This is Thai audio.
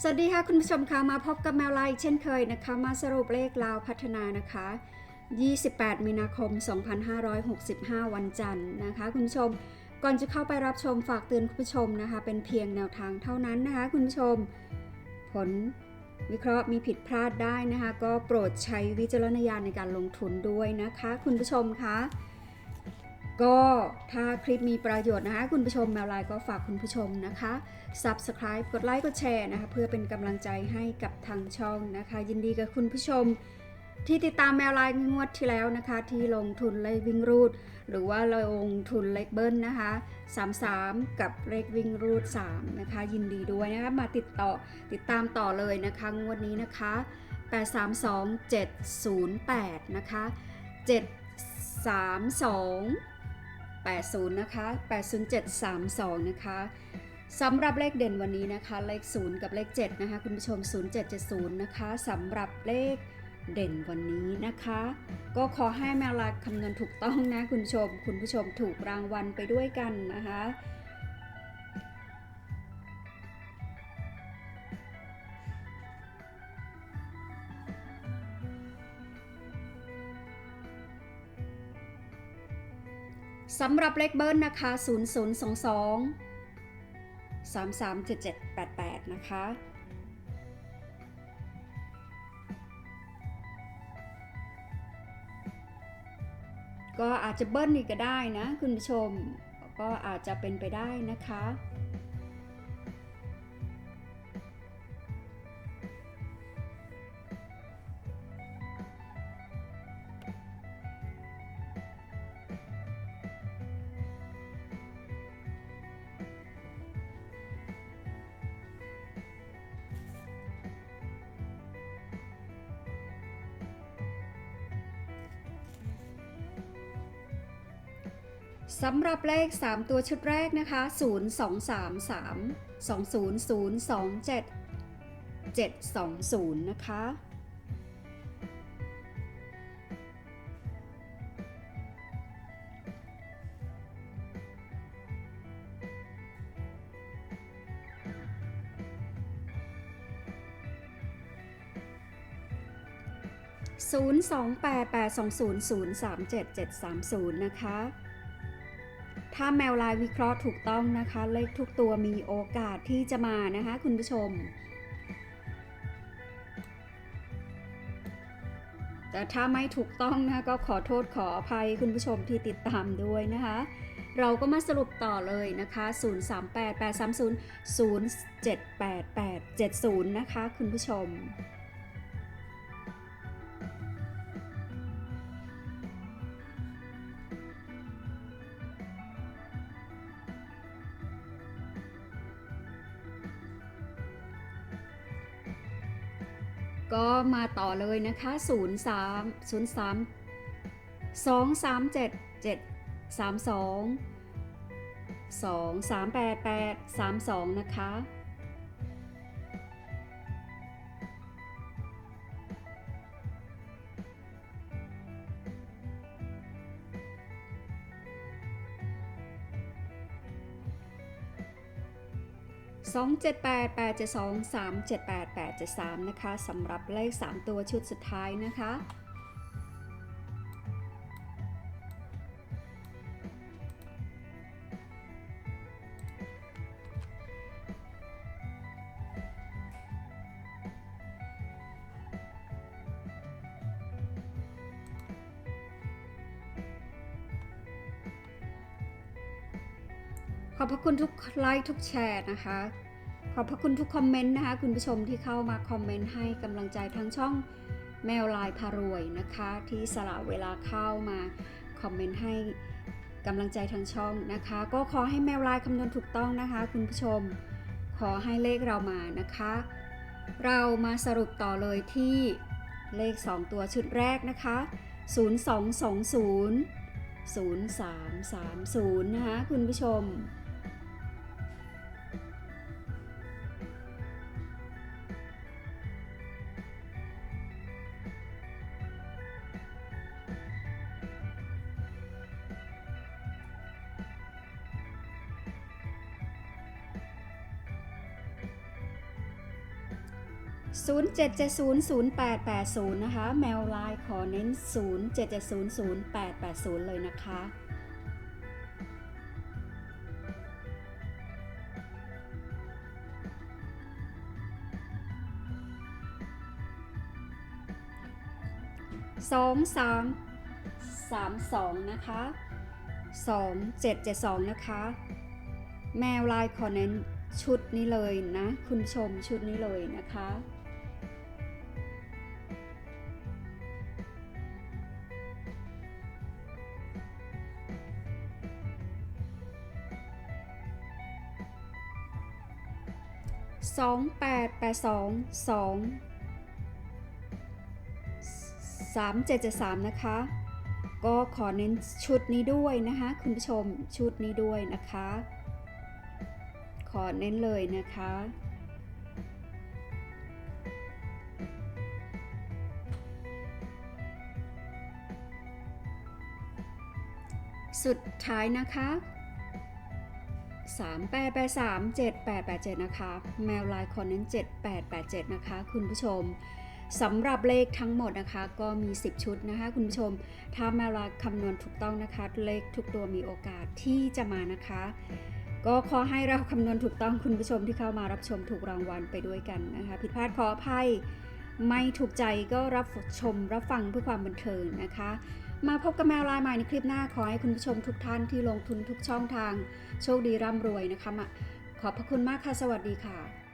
สวัสดีค่ะคุณผู้ชมคะมาพบกับแมวไลน์เช่นเคยนะคะ มาสรุปเลขลาวพัฒนานะคะ 28 มีนาคม 2565 วันจันทร์นะคะ คุณผู้ชมก่อนจะเข้าไปรับชมฝากเตือนคุณผู้ชมนะคะ เป็นเพียงแนวทางเท่านั้นนะคะ คุณผู้ชม ผลวิเคราะห์มีผิดพลาดได้นะคะ ก็โปรดใช้วิจารณญาณในการลงทุนด้วยนะคะ คุณผู้ชมคะ ก็ถ้าคลิปมีประโยชน์นะคะ คุณผู้ชมแมวไลน์ก็ฝากคุณผู้ชมนะคะ Subscribe กดไลค์กดแชร์นะคะ เพื่อเป็นกำลังใจให้กับทางช่องนะคะ ยินดีกับคุณผู้ชม ที่ติดตามแมวไลน์งวดที่แล้วนะคะ ที่ลงทุนเลขวิ่งรูด หรือว่าลงทุนเลขเบิ้ลนะคะ 33 กับเลขวิ่งรูด 3 นะคะ ยินดีด้วยนะคะมาติดต่อติดตามต่อเลยนะคะงวดนี้นะคะ 832708 นะคะ 732 80 นะคะ 80732 นะคะสำหรับเลขเด่นวันนี้นะคะ เลข 0 กับเลข 7 นะคะ คุณผู้ชม 0770 นะคะสำหรับเลขเด่นวันนี้นะคะ ก็ขอให้แมวลาคำนวณถูกต้องนะคุณผู้ชม คุณผู้ชมถูกรางวัลไปด้วยกันนะคะ สำหรับเลขเบิ้ลนะคะ 0022 337788 นะคะ ก็อาจจะเบิ้ลอีกก็ได้นะ คุณผู้ชม ก็อาจจะเป็นไปได้นะคะ สำหรับเลข 3 ตัวชุดแรกนะคะ 0 2 3 3 2 0 0 2 7 7 2 0 นะคะ 02882003770นะคะ ถ้าแมวลายวิเคราะห์ถูกต้องนะคะ เลขทุกตัวมีโอกาสที่จะมานะคะ คุณผู้ชม แต่ถ้าไม่ถูกต้องนะก็ขอโทษขออภัยคุณผู้ชมที่ติดตามด้วยนะคะ เราก็มาสรุปต่อเลยนะคะ 038 830 078870 นะคะ คุณผู้ชม ก็มาต่อเลยนะคะ 03 03 237 732 2388 32 นะคะ 278 872 378 873 นะคะสำหรับเลข 3 ตัวชุดสุดท้ายนะคะ ขอบพระคุณทุกไลค์ทุกแชร์นะคะ ขอบพระคุณทุกคอมเมนต์นะคะ คุณผู้ชมที่เข้ามาคอมเมนต์ให้กำลังใจทั้งช่องแมวลายพารวยนะคะ ที่สละเวลาเข้ามาคอมเมนต์ให้กำลังใจทางช่องนะคะ ก็ขอให้แมวลายคำนวณถูกต้องนะคะ คุณผู้ชม ขอให้เลขเรามานะคะ เรามาสรุปต่อเลยที่เลข 2 ตัวชุดแรกนะคะ 0220 0330 นะคะคุณผู้ชม 07700880 นะคะ แมวไลน์ขอเน้น 07700880 เลยนะคะ สองสามสามสองนะคะสองเจ็ดเจ็ดสองนะคะ แมวลายคอเน้นชุดนี้เลยนะ คุณชมชุดนี้เลยนะคะ สองแปดแปดสองสอง3773 นะคะ ก็ขอเน้นชุดนี้ด้วยนะคะ คุณผู้ชมชุดนี้ด้วยนะคะ ขอเน้นเลยนะคะสุดท้ายนะคะ 38837887 นะคะ แมวลายคอนเน้น7887 นะคะ คุณผู้ชมสำหรับเลขทั้งหมดนะคะ ก็มี 10 ชุดนะคะ คุณผู้ชม ถ้าแมวลาคำนวณถูกต้องนะคะ เลขทุกตัวมีโอกาสที่จะมานะคะ ก็ขอให้เราคำนวณถูกต้องคุณผู้ชมที่เข้ามารับชมถูกรางวัลไปด้วยกันนะคะ ผิดพลาดขออภัยไม่ถูกใจก็รับชมรับฟังเพื่อความบันเทิงนะคะ มาพบกับแมวลายใหม่ในคลิปหน้าขอให้คุณผู้ชมทุกท่านที่ลงทุนทุกช่องทาง โชคดีร่ำรวยนะคะมาขอบพระคุณมากค่ะ สวัสดีค่ะ